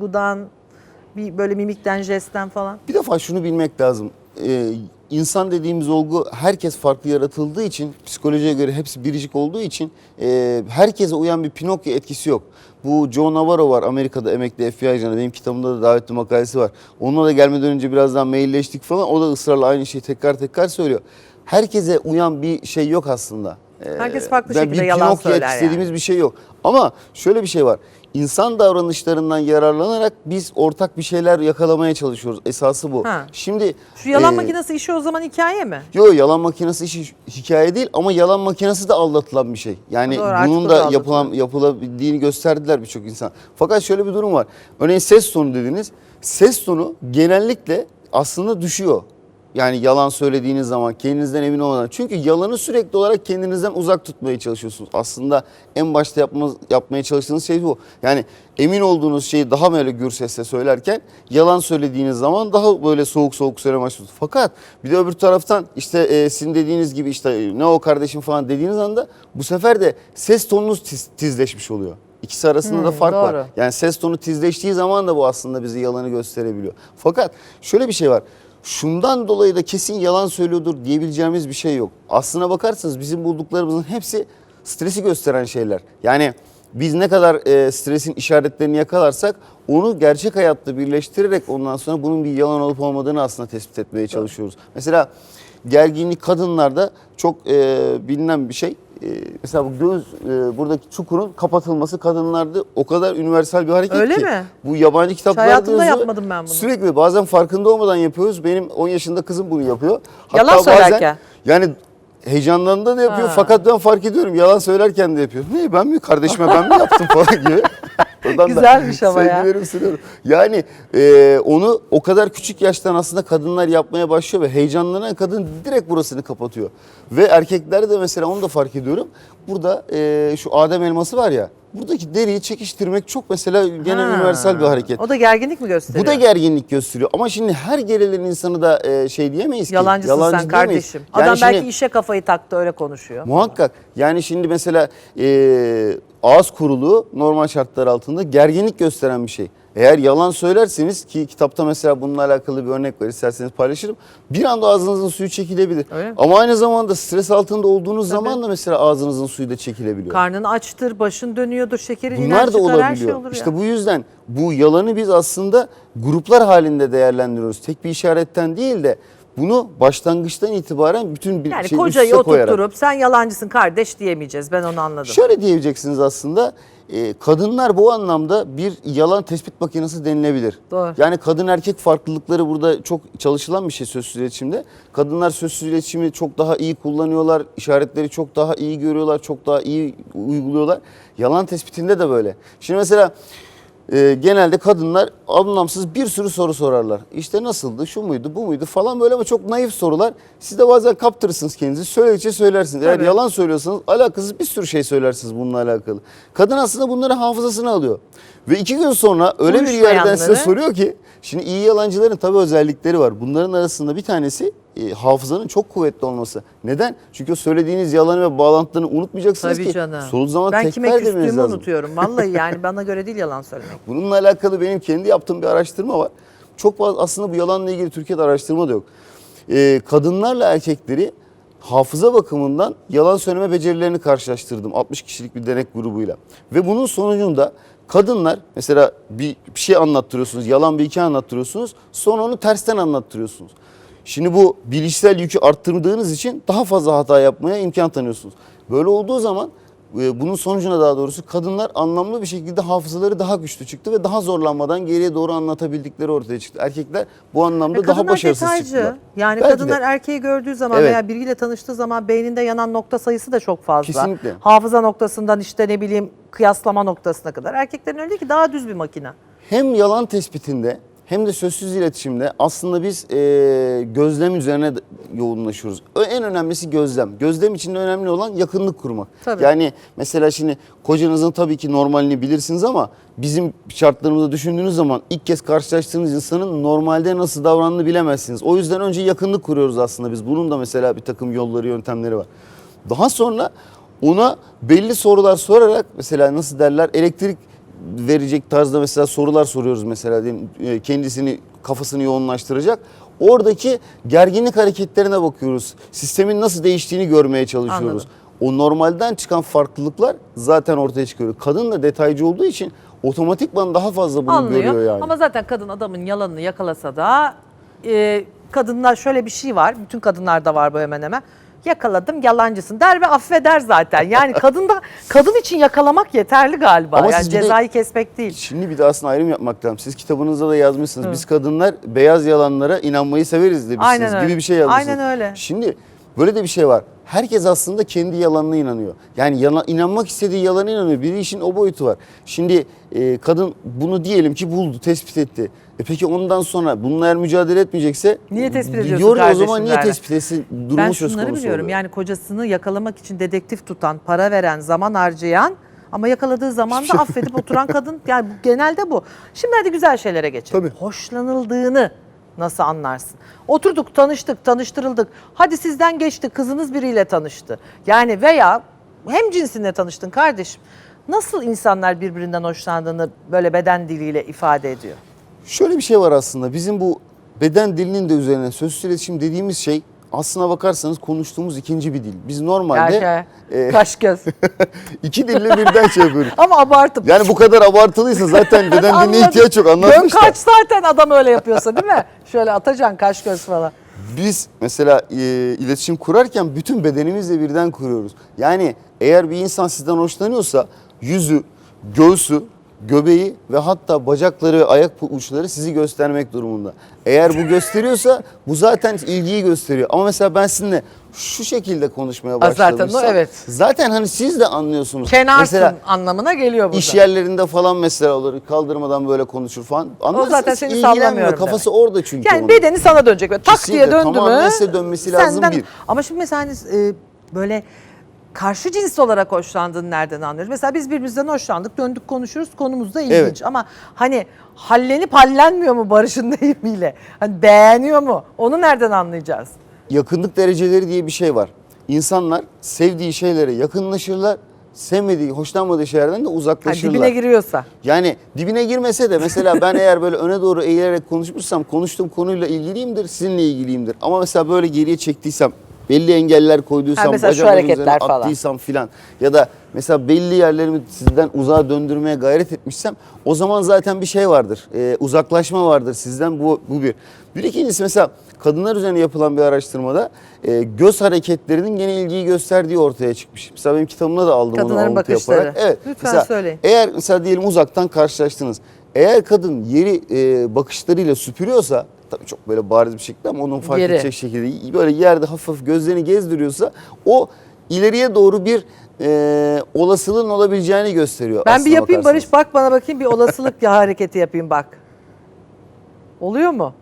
duygudan, bir böyle mimikten, jestten falan. Bir defa şunu bilmek lazım. Ee, insan dediğimiz olgu herkes farklı yaratıldığı için, psikolojiye göre hepsi biricik olduğu için e, herkese uyan bir Pinokyo etkisi yok. Bu Joe Navarro var Amerika'da emekli FBI ajanı. Benim kitabımda da davetli makalesi var. Onunla da gelmeden önce birazdan mailleştik falan. O da ısrarla aynı şeyi tekrar tekrar söylüyor. Herkese uyan bir şey yok aslında. Ee, Herkes farklı ben şekilde bir yalan Pinokyo söyler etkisi dediğimiz bir şey yok. Ama şöyle bir şey var. İnsan davranışlarından yararlanarak biz ortak bir şeyler yakalamaya çalışıyoruz. Esası bu. Ha. Şimdi Şu yalan e, makinesi işi o zaman hikaye mi? Yo yalan makinesi işi hikaye değil ama yalan makinesi de aldatılan bir şey. Yani Doğru, bunun da yapılan yapılabildiğini gösterdiler birçok insan. Fakat şöyle bir durum var. Örneğin ses tonu dediniz. Ses tonu genellikle aslında düşüyor. Yani yalan söylediğiniz zaman kendinizden emin olmadan. Çünkü yalanı sürekli olarak kendinizden uzak tutmaya çalışıyorsunuz. Aslında en başta yapma, yapmaya çalıştığınız şey bu. Yani emin olduğunuz şeyi daha böyle gür sesle söylerken yalan söylediğiniz zaman daha böyle soğuk soğuk söylemeye başlıyorsunuz. Fakat bir de öbür taraftan işte e, sizin dediğiniz gibi işte e, ne o kardeşim falan dediğiniz anda bu sefer de ses tonunuz tiz- tizleşmiş oluyor. İkisi arasında da fark doğru. var. Yani ses tonu tizleştiği zaman da bu aslında bize yalanı gösterebiliyor. Fakat şöyle bir şey var. Şundan dolayı da kesin yalan söylüyordur diyebileceğimiz bir şey yok. Aslına bakarsanız bizim bulduklarımızın hepsi stresi gösteren şeyler. Yani biz ne kadar e, stresin işaretlerini yakalarsak onu gerçek hayatta birleştirerek ondan sonra bunun bir yalan olup olmadığını aslında tespit etmeye çalışıyoruz. Mesela gerginlik kadınlarda çok e, bilinen bir şey. E, mesela bu göz e, buradaki çukurun kapatılması kadınlarda o kadar universal bir hareket Öyle ki. mi? Bu yabancı kitaplarda hayatımda yazıyor. yapmadım ben bunu. Sürekli bazen farkında olmadan yapıyoruz. Benim 10 yaşında kızım bunu yapıyor. Yalan söylerken. yani heyecanlarında da yapıyor Ha. fakat ben fark ediyorum yalan söylerken de yapıyor. Ne ben mi kardeşime ben mi yaptım falan gibi. Oradan da Güzelmiş ama ya. sevgilerimi sunuyorum. Yani e, onu o kadar küçük yaştan aslında kadınlar yapmaya başlıyor ve heyecanlanan kadın direkt burasını kapatıyor. Ve erkekler de mesela onu da fark ediyorum. Burada e, şu Adem elması var ya buradaki deriyi çekiştirmek çok mesela gene Ha. universal bir hareket. O da gerginlik mi gösteriyor? Bu da gerginlik gösteriyor ama şimdi her gerilen insanı da e, şey diyemeyiz ki. Yalancısın sen diyemeyiz. kardeşim. Yani Adam şimdi- belki işe kafayı taktı öyle konuşuyor. Muhakkak. Yani şimdi mesela e, ağız kuruluğu normal şartlar altında gerginlik gösteren bir şey. Eğer yalan söylerseniz ki kitapta mesela bununla alakalı bir örnek var isterseniz paylaşırım. Bir anda ağzınızın suyu çekilebilir. Öyle mi? Ama aynı zamanda stres altında olduğunuz zaman da mesela ağzınızın suyu da çekilebiliyor. Karnın açtır, başın dönüyordur, şekerin Bunlar da çıkar, her şey olabiliyor. olur işte ya. bu yüzden bu yalanı biz aslında gruplar halinde değerlendiriyoruz. Tek bir işaretten değil de bunu başlangıçtan itibaren bütün bir Yani şey kocayı koyarak. oturtturup sen yalancısın kardeş diyemeyeceğiz. Ben onu anladım. Şöyle diyebileceksiniz aslında. e, kadınlar bu anlamda bir yalan tespit makinesi denilebilir. Doğru. Yani kadın erkek farklılıkları burada çok çalışılan bir şey sözsüz iletişimde. Kadınlar sözsüz iletişimi çok daha iyi kullanıyorlar. işaretleri çok daha iyi görüyorlar, çok daha iyi uyguluyorlar. Yalan tespitinde de böyle. Şimdi mesela e, genelde kadınlar anlamsız bir sürü soru sorarlar. İşte nasıldı, şu muydu, bu muydu falan böyle ama çok naif sorular. Siz de bazen kaptırırsınız kendinizi. Söyledikçe söylersiniz. Eğer Tabii. yalan söylüyorsanız alakasız bir sürü şey söylersiniz bununla alakalı. Kadın aslında bunları hafızasına alıyor. Ve iki gün sonra öyle bir yerden size soruyor ki şimdi iyi yalancıların tabii özellikleri var. Bunların arasında bir tanesi e, hafızanın çok kuvvetli olması. Neden? Çünkü o söylediğiniz yalanı ve bağlantılarını unutmayacaksınız Tabii ki. canım. Sorduğu zaman ben tekrar kime demeniz küstüğümü lazım. unutuyorum. Vallahi yani bana göre değil yalan söylemek. Bununla alakalı benim kendi yaptığım bir araştırma var. Çok fazla aslında bu yalanla ilgili Türkiye'de araştırma da yok. Ee, kadınlarla erkekleri hafıza bakımından yalan söyleme becerilerini karşılaştırdım 60 kişilik bir denek grubuyla. Ve bunun sonucunda kadınlar mesela bir, bir şey anlattırıyorsunuz, yalan bir hikaye anlattırıyorsunuz, sonra onu tersten anlattırıyorsunuz. Şimdi bu bilişsel yükü arttırdığınız için daha fazla hata yapmaya imkan tanıyorsunuz. Böyle olduğu zaman e, bunun sonucuna daha doğrusu kadınlar anlamlı bir şekilde hafızaları daha güçlü çıktı ve daha zorlanmadan geriye doğru anlatabildikleri ortaya çıktı. Erkekler bu anlamda E, daha başarısız detaycı. çıktılar. Yani Belki de. kadınlar erkeği gördüğü zaman Evet. veya biriyle tanıştığı zaman beyninde yanan nokta sayısı da çok fazla. Kesinlikle. Hafıza noktasından işte ne bileyim kıyaslama noktasına kadar. Erkeklerin öyle ki daha düz bir makine. hem yalan tespitinde hem de sözsüz iletişimde aslında biz e, gözlem üzerine de yoğunlaşıyoruz. En önemlisi gözlem. Gözlem içinde önemli olan yakınlık kurmak. Tabii. Yani mesela şimdi kocanızın tabii ki normalini bilirsiniz ama bizim şartlarımızda düşündüğünüz zaman ilk kez karşılaştığınız insanın normalde nasıl davrandığını bilemezsiniz. O yüzden önce yakınlık kuruyoruz aslında biz. Bunun da mesela bir takım yolları, yöntemleri var. Daha sonra ona belli sorular sorarak mesela nasıl derler elektrik verecek tarzda mesela sorular soruyoruz mesela diyelim, e, kendisini kafasını yoğunlaştıracak. Oradaki gerginlik hareketlerine bakıyoruz. Sistemin nasıl değiştiğini görmeye çalışıyoruz. Anladım. O normalden çıkan farklılıklar zaten ortaya çıkıyor. Kadın da detaycı olduğu için otomatikman daha fazla bunu Anlıyor. görüyor yani. Ama zaten kadın adamın yalanını yakalasa da e, kadınlar şöyle bir şey var. Bütün kadınlarda var bu hemen hemen. Yakaladım yalancısın der ve affeder zaten. Yani kadın da kadın için yakalamak yeterli galiba. Ama yani bir de- cezayı kesmek değil. Şimdi bir de aslında ayrım yapmak lazım. Siz kitabınızda da yazmışsınız. Biz kadınlar beyaz yalanlara inanmayı severiz demişsiniz Aynen öyle. gibi bir şey yazmışsınız. Aynen öyle. Şimdi böyle de bir şey var. Herkes aslında kendi yalanına inanıyor. Yani yana, inanmak istediği yalana inanıyor. Bir işin o boyutu var. Şimdi e, kadın bunu diyelim ki buldu, tespit etti. E peki ondan sonra bununla eğer mücadele etmeyecekse Niye tespit ediyorsun gidiyor ya o zaman niye tespit etsin durumu Ben söz konusu biliyorum. oluyor. Yani kocasını yakalamak için dedektif tutan, para veren, zaman harcayan ama yakaladığı zaman da affedip oturan kadın yani genelde bu. Şimdi hadi güzel şeylere geçelim. Tabii. Hoşlanıldığını nasıl anlarsın? Oturduk, tanıştık, tanıştırıldık. Hadi sizden geçti, kızınız biriyle tanıştı. Yani veya hem cinsinle tanıştın kardeşim. Nasıl insanlar birbirinden hoşlandığını böyle beden diliyle ifade ediyor? Şöyle bir şey var aslında. Bizim bu beden dilinin de üzerine sözsüz iletişim dediğimiz şey aslına bakarsanız konuştuğumuz ikinci bir dil. Biz normalde e, kaş göz. iki dille birden şey yapıyoruz. Ama abartıp. Yani bu kadar abartılıysa zaten beden diline ihtiyaç yok Dön anlatmış da. kaç zaten adam öyle yapıyorsa değil mi? Şöyle atacaksın kaş göz falan. Biz mesela e, iletişim kurarken bütün bedenimizle birden kuruyoruz. Yani eğer bir insan sizden hoşlanıyorsa yüzü, göğsü, göbeği ve hatta bacakları ve ayak uçları sizi göstermek durumunda. Eğer bu gösteriyorsa bu zaten ilgiyi gösteriyor. Ama mesela ben sizinle şu şekilde konuşmaya Ha, zaten o, başlamışsam evet. zaten hani siz de anlıyorsunuz. Kenarsın Mesela anlamına geliyor burada. İş yerlerinde falan mesela olur kaldırmadan böyle konuşur falan. Anlarsınız zaten ki seni sallamıyorum Kafası orada çünkü yani onun. bedeni sana dönecek. Böyle tak Kesinlikle, diye döndü tamamen mü? size dönmesi lazım bir. Ama şimdi mesela hani, e, böyle karşı cins olarak hoşlandığını nereden anlıyoruz? Mesela biz birbirimizden hoşlandık, döndük konuşuruz, konumuz da ilginç. Evet. Ama hani hallenip hallenmiyor mu Barış'ın deyimiyle? Hani beğeniyor mu? Onu nereden anlayacağız? yakınlık dereceleri diye bir şey var. İnsanlar sevdiği şeylere yakınlaşırlar, sevmediği, hoşlanmadığı şeylerden de uzaklaşırlar. dibine giriyorsa. Yani dibine girmese de mesela ben eğer böyle öne doğru eğilerek konuşmuşsam konuştuğum konuyla ilgiliyimdir, sizinle ilgiliyimdir. Ama mesela böyle geriye çektiysem, belli engeller koyduysam, Ha, hareketler üzerine falan. attıysam filan ya da mesela belli yerlerimi sizden uzağa döndürmeye gayret etmişsem o zaman zaten bir şey vardır. Ee, uzaklaşma vardır sizden bu, bu bir. Bir ikincisi mesela kadınlar üzerine yapılan bir araştırmada e, göz hareketlerinin gene ilgiyi gösterdiği ortaya çıkmış. Mesela benim kitabımda da aldım Kadınların onu alıntı bakışları. yaparak. Evet. Lütfen mesela söyleyin. Eğer mesela diyelim uzaktan karşılaştınız. Eğer kadın yeri e, bakışlarıyla süpürüyorsa tabii çok böyle bariz bir şekilde ama onun fark Yeri. edecek şekilde böyle yerde hafif hafif gözlerini gezdiriyorsa o ileriye doğru bir e, olasılığın olabileceğini gösteriyor. Ben bir aslına yapayım bakarsanız. Barış bak bana bakayım bir olasılık ya hareketi yapayım bak. Oluyor mu?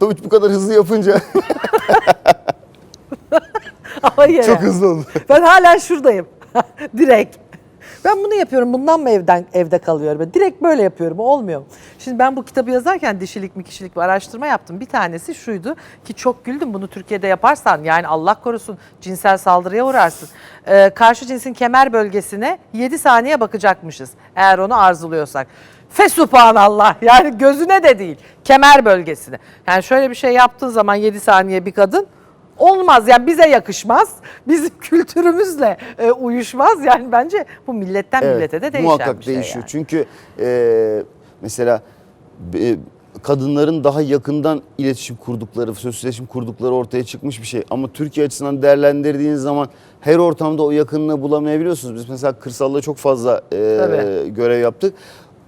Tabii bu kadar hızlı yapınca yere. çok hızlı oldu. Ben hala şuradayım. Direkt. Ben bunu yapıyorum. Bundan mı evden evde kalıyorum? Ben direkt böyle yapıyorum. Olmuyor. Şimdi ben bu kitabı yazarken dişilik mi kişilik mi araştırma yaptım. Bir tanesi şuydu ki çok güldüm. Bunu Türkiye'de yaparsan yani Allah korusun cinsel saldırıya uğrarsın. Ee, karşı cinsin kemer bölgesine 7 saniye bakacakmışız. Eğer onu arzuluyorsak. Fesubhanallah yani gözüne de değil kemer bölgesine. Yani şöyle bir şey yaptığın zaman 7 saniye bir kadın Olmaz yani bize yakışmaz. Bizim kültürümüzle e, uyuşmaz. Yani bence bu milletten Evet, millete de değişen muhakkak bir şey değişiyor. yani. Çünkü e, mesela e, kadınların daha yakından iletişim kurdukları, sözlü iletişim kurdukları ortaya çıkmış bir şey. Ama Türkiye açısından değerlendirdiğiniz zaman her ortamda o yakınlığı bulamayabiliyorsunuz. Biz mesela kırsalda çok fazla e, Tabii. görev yaptık.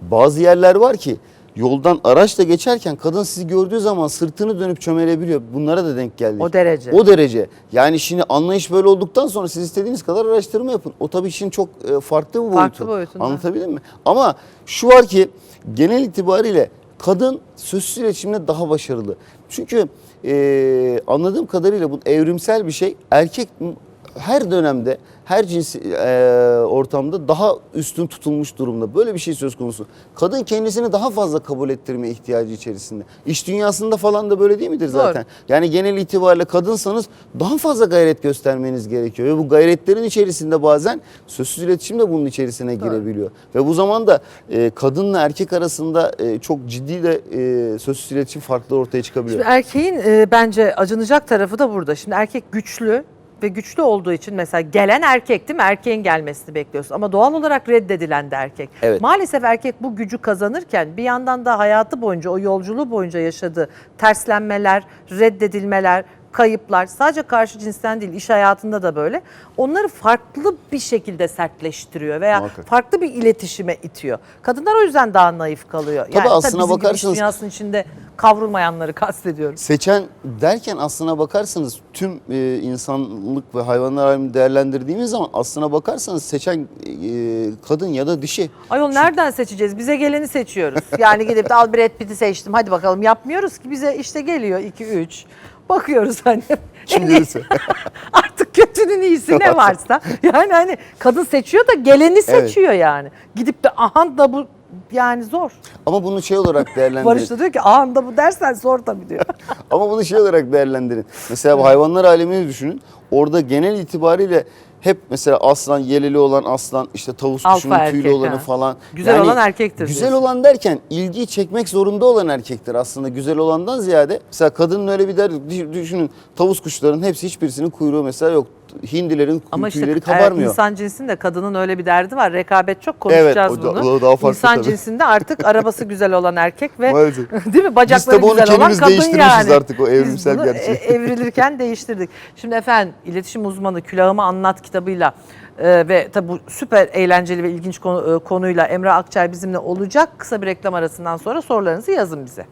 Bazı yerler var ki yoldan araçla geçerken kadın sizi gördüğü zaman sırtını dönüp çömelebiliyor. Bunlara da denk geldik. O derece. O derece. Yani şimdi anlayış böyle olduktan sonra siz istediğiniz kadar araştırma yapın. O tabii işin çok e, farklı bir boyutu. Farklı boyutunda. Anlatabildim mi? Ama şu var ki genel itibariyle kadın sözsüz iletişimde daha başarılı. Çünkü e, anladığım kadarıyla bu evrimsel bir şey. Erkek her dönemde her cins e, ortamda daha üstün tutulmuş durumda. Böyle bir şey söz konusu. Kadın kendisini daha fazla kabul ettirme ihtiyacı içerisinde. İş dünyasında falan da böyle değil midir Doğru. zaten? Yani genel itibariyle kadınsanız daha fazla gayret göstermeniz gerekiyor. Ve bu gayretlerin içerisinde bazen sözsüz iletişim de bunun içerisine girebiliyor. Ve bu zaman da e, kadınla erkek arasında e, çok ciddi de e, sözsüz iletişim farklı ortaya çıkabiliyor. Şimdi erkeğin e, bence acınacak tarafı da burada. Şimdi erkek güçlü ve güçlü olduğu için mesela gelen erkek değil mi? Erkeğin gelmesini bekliyoruz. Ama doğal olarak reddedilen de erkek. Evet. Maalesef erkek bu gücü kazanırken bir yandan da hayatı boyunca o yolculuğu boyunca yaşadığı terslenmeler, reddedilmeler, kayıplar sadece karşı cinsten değil iş hayatında da böyle. Onları farklı bir şekilde sertleştiriyor veya Muhakkak. farklı bir iletişime itiyor. Kadınlar o yüzden daha naif kalıyor. Tabii aslına bizim gibi iş bakarsanız- dünyasının içinde kavrulmayanları kastediyorum. Seçen derken aslına bakarsanız tüm e, insanlık ve hayvanlar alemini değerlendirdiğimiz zaman aslına bakarsanız seçen e, kadın ya da dişi. Ayol nereden seçeceğiz? Bize geleni seçiyoruz. Yani gidip de al Brad Pitt'i seçtim hadi bakalım yapmıyoruz ki bize işte geliyor 2 3. Bakıyoruz hani. Kim gelirse. Artık kötünün iyisi ne varsa. Yani hani kadın seçiyor da geleni seçiyor yani. Gidip de ahan da bu yani zor. Ama bunu şey olarak değerlendirin. Barış da diyor ki ahan da bu dersen zor tabii diyor. Ama bunu şey olarak değerlendirin. Mesela bu hayvanlar alemini düşünün. Orada genel itibariyle hep mesela aslan, yeleli olan aslan, işte tavus Alfa kuşunun tüylü erkek, olanı ha. falan. Güzel olan erkektir Güzel diyorsun. olan derken ilgiyi çekmek zorunda olan erkektir aslında güzel olandan ziyade. Mesela kadının öyle bir derdi düşünün tavus kuşlarının hepsi hiçbirisinin kuyruğu mesela yok. Hindilerin Ama işte tüyleri e, kabarmıyor. insan cinsinde kadının öyle bir derdi var. Rekabet çok konuşacağız Evet, o da- bunu. o daha farklı insan tabii. cinsinde artık arabası güzel olan erkek ve değil mi bacakları Biz güzel olan kadın yani. artık o evrimsel Biz bunu gerçeği. e- evrilirken değiştirdik. Şimdi efendim iletişim uzmanı Külahımı Anlat kitabıyla e, ve tabi bu süper eğlenceli ve ilginç konu- e, konuyla Emre Akçay bizimle olacak. Kısa bir reklam arasından sonra sorularınızı yazın bize.